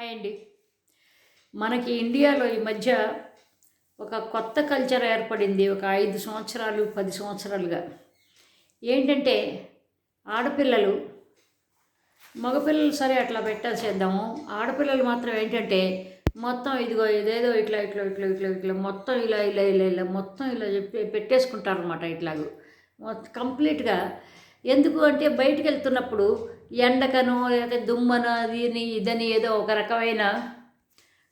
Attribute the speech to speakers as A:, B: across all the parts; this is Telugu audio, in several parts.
A: హాయ్ అండి మనకి ఇండియాలో ఈ మధ్య ఒక కొత్త కల్చర్ ఏర్పడింది ఒక ఐదు సంవత్సరాలు పది సంవత్సరాలుగా. ఏంటంటే ఆడపిల్లలు మగపిల్లలు సరే అట్లా పెట్టేసేద్దాము ఆడపిల్లలు మాత్రం ఏంటంటే మొత్తం ఇదిగో ఇదేదో ఇట్లా ఇట్లా ఇట్లా ఇట్లా ఇట్లా మొత్తం ఇలా ఇలా ఇలా ఇలా మొత్తం ఇలా చెప్పి పెట్టేసుకుంటారు అనమాట ఇట్లాగూ. మొత్తం కంప్లీట్గా. ఎందుకు అంటే బయటకు వెళ్తున్నప్పుడు ఎండకను లేకపోతే దుమ్మను దీని ఇదని ఏదో ఒక రకమైన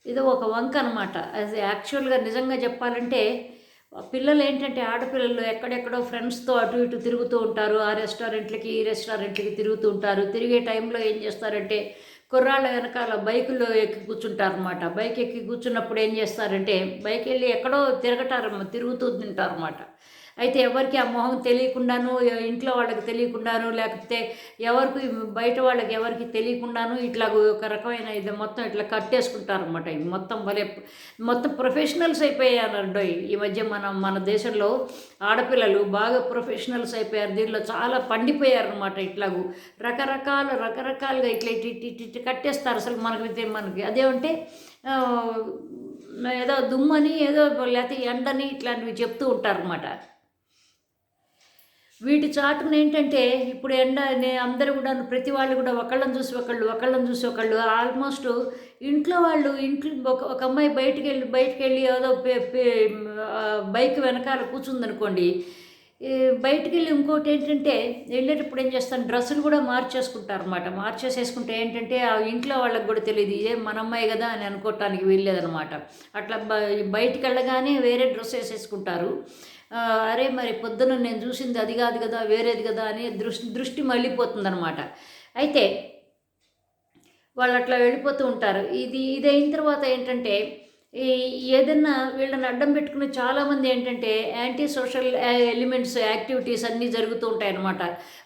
A: ఇది ఒక వంక అనమాట అది యాక్చువల్గా నిజంగా చెప్పాలంటే పిల్లలు ఏంటంటే ఆడపిల్లలు ఎక్కడెక్కడో ఫ్రెండ్స్తో అటు ఇటు తిరుగుతూ ఉంటారు. ఆ రెస్టారెంట్లకి ఈ రెస్టారెంట్లకి తిరుగుతూ ఉంటారు. తిరిగే టైంలో ఏం చేస్తారంటే కుర్రాళ్ళ వెనకాల బైకులో ఎక్కి కూర్చుంటారు అనమాట బైక్ ఎక్కి కూర్చున్నప్పుడు ఏం చేస్తారంటే బైక్ వెళ్ళి ఎక్కడో తిరగటారు తిరుగుతూ తింటారు అనమాట అయితే ఎవరికి ఆ మొహం తెలియకుండాను ఇంట్లో వాళ్ళకి తెలియకుండాను లేకపోతే ఎవరికి బయట వాళ్ళకి ఎవరికి తెలియకుండాను ఇట్లా ఒక రకమైన ఇది మొత్తం ఇట్లా కట్టేసుకుంటారు అనమాట ఇది మొత్తం భలే మొత్తం ప్రొఫెషనల్స్ అయిపోయారండో ఈ మధ్య మన మన దేశంలో ఆడపిల్లలు బాగా ప్రొఫెషనల్స్ అయిపోయారు. దీనిలో చాలా పండిపోయారనమాట ఇట్లాగూ. రకరకాల రకరకాలుగా ఇట్లా ఇట్టి కట్టేస్తారు అసలు మనకి మనకి. అదేమంటే ఏదో దుమ్మని ఏదో లేకపోతే ఎండని ఇట్లాంటివి చెప్తూ ఉంటారనమాట వీటి చాటున ఏంటంటే ఇప్పుడు ఎండ అందరూ కూడా ప్రతి వాళ్ళు కూడా ఒకళ్ళని చూసి ఒకళ్ళు ఒకళ్ళని చూసి ఒకళ్ళు ఆల్మోస్ట్ ఇంట్లో వాళ్ళు ఇంట్లో ఒక ఒక అమ్మాయి బయటికి వెళ్ళి బయటికి వెళ్ళి ఏదో బైక్ వెనకాల కూర్చుందనుకోండి బయటికి వెళ్ళి ఇంకోటి ఏంటంటే వెళ్ళేటప్పుడు ఏం చేస్తాను డ్రెస్సులు కూడా మార్చేసుకుంటారు అనమాట మార్చేసేసుకుంటే ఏంటంటే ఆ ఇంట్లో వాళ్ళకి కూడా తెలియదు ఏ మన అమ్మాయి కదా అని అనుకోవటానికి వెళ్ళేదనమాట అట్లా బయటికి వెళ్ళగానే వేరే డ్రెస్ వేసేసుకుంటారు. అరే మరి పొద్దున నేను చూసింది అది కాదు కదా వేరేది కదా అని దృష్టి దృష్టి మళ్ళీపోతుందనమాట అయితే వాళ్ళు అట్లా వెళ్ళిపోతూ ఉంటారు. ఇది ఇది అయిన తర్వాత ఏంటంటే ఏదన్నా వీళ్ళని అడ్డం పెట్టుకున్న చాలామంది ఏంటంటే యాంటీ సోషల్ ఎలిమెంట్స్ యాక్టివిటీస్ అన్నీ జరుగుతూ ఉంటాయి అన్నమాట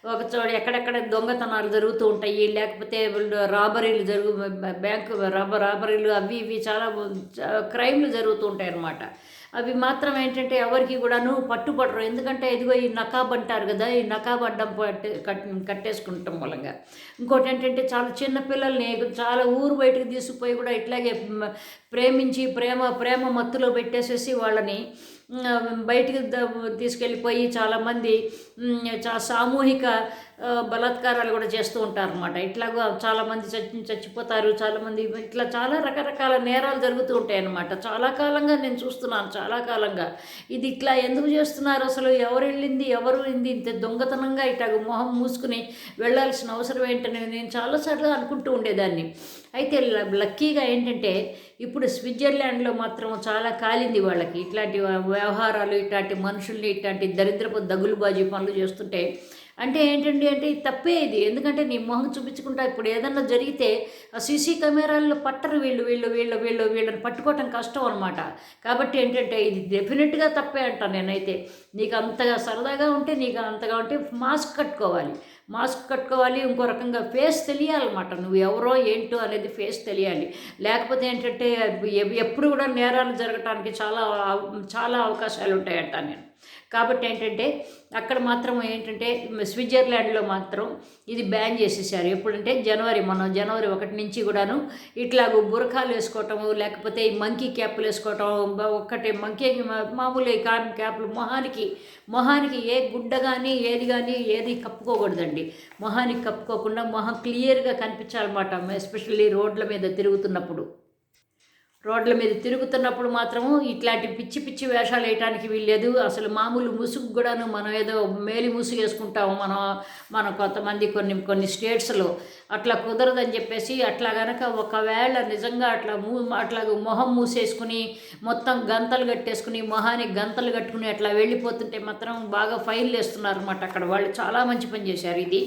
A: ఒక చోట ఎక్కడెక్కడ దొంగతనాలు జరుగుతూ ఉంటాయి లేకపోతే రాబరీలు జరుగు బ్యాంకు రాబ రాబరీలు అవి ఇవి చాలా క్రైమ్లు జరుగుతూ ఉంటాయి అన్నమాట అవి మాత్రం ఏంటంటే ఎవరికి కూడాను పట్టుబడరు ఎందుకంటే ఇదిగో ఈ నకాబ్ అంటారు కదా ఈ నకాబ్ అడ్డం కట్ కట్టేసుకుంటాం మూలంగా. ఇంకోటి ఏంటంటే చాలా చిన్న పిల్లల్ని చాలా ఊరు బయటకు తీసుకుపోయి కూడా ఇట్లాగే ప్రేమించి ప్రేమ ప్రేమ మత్తులో పెట్టేసేసి వాళ్ళని బయటికి తీసుకెళ్ళిపోయి చాలామంది చా సామూహిక బలాత్కారాలు కూడా చేస్తూ ఉంటారు అనమాట ఇట్లాగా చాలామంది చచ్చి చచ్చిపోతారు చాలామంది ఇట్లా చాలా రకరకాల నేరాలు జరుగుతూ ఉంటాయి అన్నమాట చాలా కాలంగా నేను చూస్తున్నాను చాలా కాలంగా. ఇది ఇట్లా ఎందుకు చేస్తున్నారు అసలు? ఎవరు వెళ్ళింది? ఎవరు వెళ్ళింది ఇంత దొంగతనంగా ఇట్లా మొహం మూసుకుని వెళ్ళాల్సిన అవసరం ఏంటని నేను చాలాసార్లు అనుకుంటూ ఉండేదాన్ని. అయితే లక్కీగా ఏంటంటే ఇప్పుడు స్విట్జర్లాండ్లో మాత్రం చాలా కాలింది వాళ్ళకి. ఇట్లాంటి వ్యవహారాలు ఇట్లాంటి మనుషుల్ని ఇట్లాంటి దరిద్రపు దగులుబాజీ పనులు చేస్తుంటే అంటే ఏంటండి అంటే తప్పే ఇది. ఎందుకంటే నీ మొహం చూపించుకుంటా ఇప్పుడు ఏదన్నా జరిగితే ఆ సీసీ కెమెరాల్లో పట్టరు వీళ్ళు వీళ్ళు వీళ్ళు వీళ్ళు వీళ్ళని పట్టుకోవటం కష్టం అనమాట కాబట్టి ఏంటంటే ఇది డెఫినెట్గా తప్పే అంటాను నేనైతే. నీకు అంతగా సరదాగా ఉంటే నీకు అంతగా ఉంటే మాస్క్ కట్టుకోవాలి. మాస్క్ కట్టుకోవాలి ఇంకో రకంగా ఫేస్ తెలియాలన్నమాట. నువ్వు ఎవరో ఏంటో అనేది ఫేస్ తెలియాలి. లేకపోతే ఏంటంటే ఎప్పుడు కూడా నేరాలు జరగటానికి చాలా చాలా అవకాశాలు ఉంటాయంట నేను. కాబట్టి ఏంటంటే అక్కడ మాత్రం ఏంటంటే స్విట్జర్లాండ్లో మాత్రం ఇది బ్యాన్ చేసేసారు. ఎప్పుడంటే జనవరి మనం జనవరి ఒకటి నుంచి కూడాను ఇట్లాగ బురఖాలు వేసుకోవటము లేకపోతే ఈ మంకీ క్యాప్లు వేసుకోవటం ఒక్కటే మంకీ మామూలు కాన్ క్యాప్లు మొహానికి మొహానికి ఏ గుడ్డ కానీ ఏది కానీ ఏది కప్పుకోకూడదండి. మొహానికి కప్పుకోకుండా మొహం క్లియర్గా కనిపించాలన్నమాట ఎస్పెషల్లీ రోడ్ల మీద తిరుగుతున్నప్పుడు. రోడ్ల మీద తిరుగుతున్నప్పుడు మాత్రము ఇట్లాంటి పిచ్చి పిచ్చి వేషాలు వేయటానికి వీల్లేదు. అసలు మామూలు ముసుగు కూడాను మనం ఏదో మేలి ముసుగు వేసుకుంటాము. మనం మన కొంతమంది కొన్ని కొన్ని స్టేట్స్లో అట్లా కుదరదని చెప్పేసి అట్లా కనుక ఒకవేళ నిజంగా అట్లా మూ అట్లా మొహం మూసేసుకుని మొత్తం గంతలు కట్టేసుకుని మొహానికి గంతలు కట్టుకుని అట్లా వెళ్ళిపోతుంటే మాత్రం బాగా ఫైల్ వేస్తున్నారు అనమాట అక్కడ వాళ్ళు. చాలా మంచి పని చేశారు ఇది.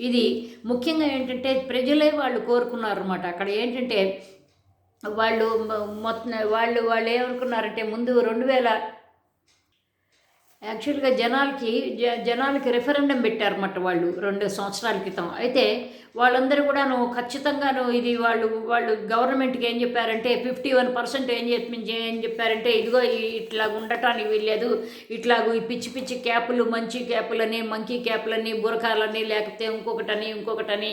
A: ఇది ముఖ్యంగా ఏంటంటే ప్రజలే వాళ్ళు కోరుకున్నారు అనమాట అక్కడ ఏంటంటే వాళ్ళు మొత్తం వాళ్ళు వాళ్ళు ఏమనుకున్నారంటే ముందు రెండు వేల యాక్చువల్గా జనాలకి జ జనాలకి రెఫరెండం పెట్టారన్నమాట వాళ్ళు రెండు సంవత్సరాల క్రితం. అయితే వాళ్ళందరూ కూడాను ఖచ్చితంగాను ఇది వాళ్ళు వాళ్ళు గవర్నమెంట్కి ఏం చెప్పారంటే ఫిఫ్టీ వన్ పర్సెంట్ ఏం చెప్పి ఏం చెప్పారంటే ఇదిగో ఇట్లా ఉండటానికి వీల్లేదు ఇట్లాగూ ఈ పిచ్చి పిచ్చి క్యాపులు మంచి క్యాపులని మంకీ క్యాపులని బురకాలని లేకపోతే ఇంకొకటని ఇంకొకటని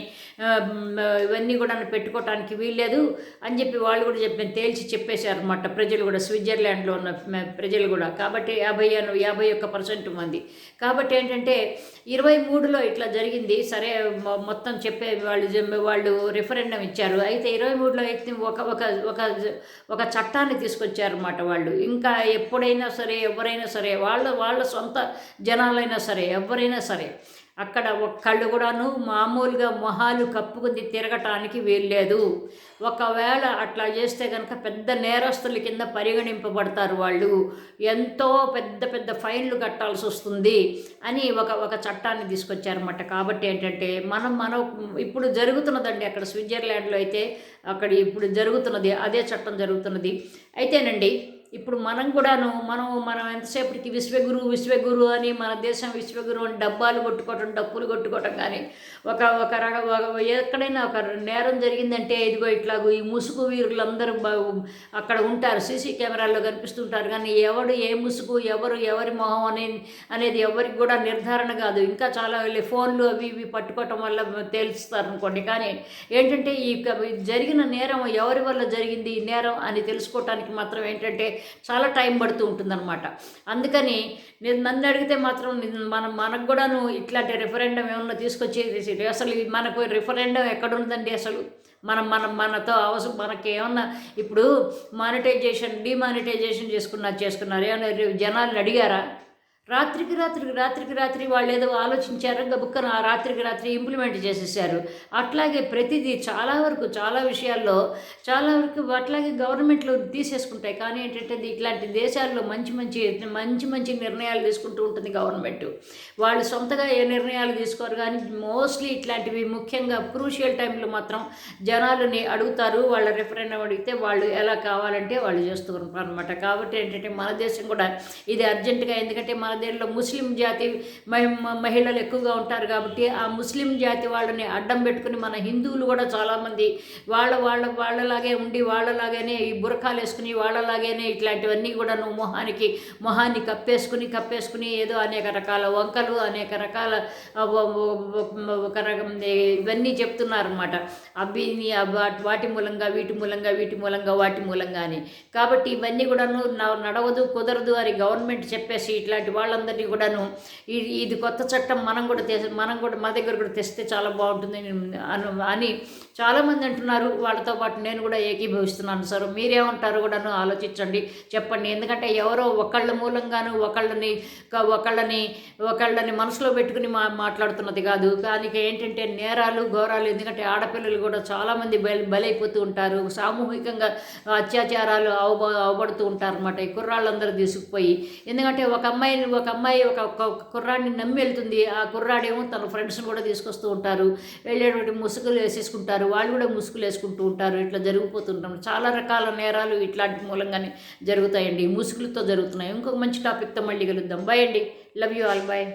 A: ఇవన్నీ కూడా పెట్టుకోవటానికి వీల్లేదు అని చెప్పి వాళ్ళు కూడా చెప్పి తేల్చి చెప్పేశారు అనమాట ప్రజలు కూడా స్విట్జర్లాండ్లో ఉన్న ప్రజలు కూడా. కాబట్టి యాభై యాభై ఒక్క పర్సెంట్ మంది. కాబట్టి ఏంటంటే ఇరవై మూడులో ఇట్లా జరిగింది. సరే మొత్తం చెప్పే వాళ్ళు వాళ్ళు రిఫరెండం ఇచ్చారు. అయితే ఇరవై మూడులో అయితే ఒక ఒక ఒక ఒక చట్టాన్ని తీసుకొచ్చారన్నమాట వాళ్ళు. ఇంకా ఎప్పుడైనా సరే ఎవరైనా సరే వాళ్ళ వాళ్ళ సొంత జనాలైనా సరే ఎవరైనా సరే అక్కడ ఒక్కళ్ళు కూడాను మామూలుగా మొహాలు కప్పుకుంది తిరగటానికి వీల్లేదు. ఒకవేళ అట్లా చేస్తే కనుక పెద్ద నేరస్తుల కింద పరిగణింపబడతారు వాళ్ళు. ఎంతో పెద్ద పెద్ద ఫైన్లు కట్టాల్సి వస్తుంది అని ఒక ఒక చట్టాన్ని తీసుకొచ్చారన్నమాట. కాబట్టి ఏంటంటే మనం మనం ఇప్పుడు జరుగుతున్నదండి అక్కడ స్విట్జర్లాండ్లో అయితే అక్కడ ఇప్పుడు జరుగుతున్నది అదే చట్టం జరుగుతున్నది. అయితేనండి ఇప్పుడు మనం కూడాను మనం మనం ఎంతసేపటికి విశ్వగురు విశ్వగురు అని మన దేశం విశ్వగురు అని డబ్బాలు కొట్టుకోవటం డప్పులు కొట్టుకోవటం కానీ ఒక ఒక రక ఒక- ఎక్కడైనా ఒక నేరం జరిగిందంటే ఇదిగో ఇట్లాగో ఈ ముసుగు వీరులందరూ అక్కడ ఉంటారు సీసీ కెమెరాల్లో కనిపిస్తుంటారు. కానీ ఎవడు ఏ ముసుగు ఎవరు ఎవరి మొహం అనే అనేది ఎవరికి కూడా నిర్ధారణ కాదు. ఇంకా చాలా వెళ్ళి ఫోన్లు అవి ఇవి పట్టుకోవటం వల్ల తేల్చుతారు అనుకోండి. కానీ ఏంటంటే ఈ క- ఈ జరిగిన నేరం ఎవరి వల్ల జరిగింది ఈ నేరం అని తెలుసుకోవటానికి మాత్రం ఏంటంటే చాలా టైం పడుతూ ఉంటుందన్నమాట. అందుకని నేను నన్ను అడిగితే మాత్రం మనం మనకు కూడాను ఇట్లాంటి రెఫరెండం ఏమన్నా తీసుకొచ్చి అసలు మనకు రెఫరెండం ఎక్కడుందండి అసలు? మనం మనం మనతో అవసరం మనకి ఏమన్నా ఇప్పుడు మానిటైజేషన్ డిమానిటైజేషన్ చేసుకున్నారు చేసుకున్నారు ఏమన్నా జనాలు అడిగారా? రాత్రికి రాత్రికి రాత్రికి రాత్రి వాళ్ళు ఏదో ఆలోచించారు గబుక్కన ఆ రాత్రికి రాత్రి ఇంప్లిమెంట్ చేసేసారు. అట్లాగే ప్రతిదీ చాలా వరకు చాలా విషయాల్లో చాలా వరకు అట్లాగే గవర్నమెంట్లు తీసేసుకుంటాయి. కానీ ఏంటంటే ఇట్లాంటి దేశాల్లో మంచి మంచి మంచి మంచి నిర్ణయాలు తీసుకుంటూ ఉంటుంది గవర్నమెంట్. వాళ్ళు సొంతగా ఏ నిర్ణయాలు తీసుకోరు కానీ మోస్ట్లీ ఇట్లాంటివి ముఖ్యంగా క్రూషియల్ టైంలో మాత్రం జనాలని అడుగుతారు వాళ్ళ రెఫరెండం అడిగితే వాళ్ళు ఎలా కావాలంటే వాళ్ళు చేస్తూ ఉంటారు అనమాట కాబట్టి ఏంటంటే మన దేశం కూడా ఇది అర్జెంటుగా ఎందుకంటే మన దేశంలో ముస్లిం జాతి మహి- మహిళలు ఎక్కువగా ఉంటారు కాబట్టి ఆ ముస్లిం జాతి వాళ్ళని అడ్డం పెట్టుకుని మన హిందువులు కూడా చాలామంది వాళ్ళ వాళ్ళ వాళ్ళలాగే ఉండి వాళ్ళలాగానే ఈ బురకాలు వేసుకుని వాళ్ళలాగానే ఇట్లాంటివన్నీ కూడా నువ్వు మొహానికి మొహాన్ని కప్పేసుకుని కప్పేసుకుని ఏదో అనేక రకాల వంకలు అనేక రకాల ఒక రకం ఇవన్నీ చెప్తున్నారన్నమాట. అవి వాటి మూలంగా వీటి మూలంగా వీటి మూలంగా వాటి మూలంగా అని కాబట్టి ఇవన్నీ కూడాను నడవదు కుదరదు అని గవర్నమెంట్ చెప్పేసి ఇట్లాంటి వాళ్ళందరినీ కూడాను. ఇది ఇది కొత్త చట్టం మనం కూడా తె మనం కూడా మా దగ్గర కూడా తెస్తే చాలా బాగుంటుంది అని- అను అని చాలామంది అంటున్నారు. వాళ్ళతో పాటు నేను కూడా ఏకీభవిస్తున్నాను సార్. మీరేమంటారు కూడాను ఆలోచించండి చెప్పండి. ఎందుకంటే ఎవరో ఒకళ్ళ మూలంగాను ఒకళ్ళని ఒకళ్ళని ఒకళ్ళని మనసులో పెట్టుకుని మా మాట్లాడుతున్నది కాదు. కానీ ఏంటంటే నేరాలు ఘోరాలు ఎందుకంటే ఆడపిల్లలు కూడా చాలామంది బలి బలైపోతూ ఉంటారు. సామూహికంగా అత్యాచారాలు అవబ అవబడుతూ ఉంటారు అనమాట ఈ కుర్రాళ్ళందరూ తీసుకుపోయి. ఎందుకంటే ఒక అమ్మాయిని ఒక అమ్మాయి ఒక కుర్రాడిని నమ్మి వెళ్తుంది. ఆ కుర్రాడేమో తన ఫ్రెండ్స్ని కూడా తీసుకొస్తూ ఉంటారు. వెళ్ళేటువంటి ముసుగులు వేసేసుకుంటారు. వాళ్ళు కూడా ముసుగులు వేసుకుంటూ ఉంటారు. ఇట్లా జరిగిపోతుంటాం. చాలా రకాల నేరాలు ఇట్లాంటి మూలంగానే జరుగుతాయండి. ముసుగులతో జరుగుతున్నాయి. ఇంకొక మంచి టాపిక్తో మళ్ళీ కలుద్దాం. బాయ్ అండి. Love you all bye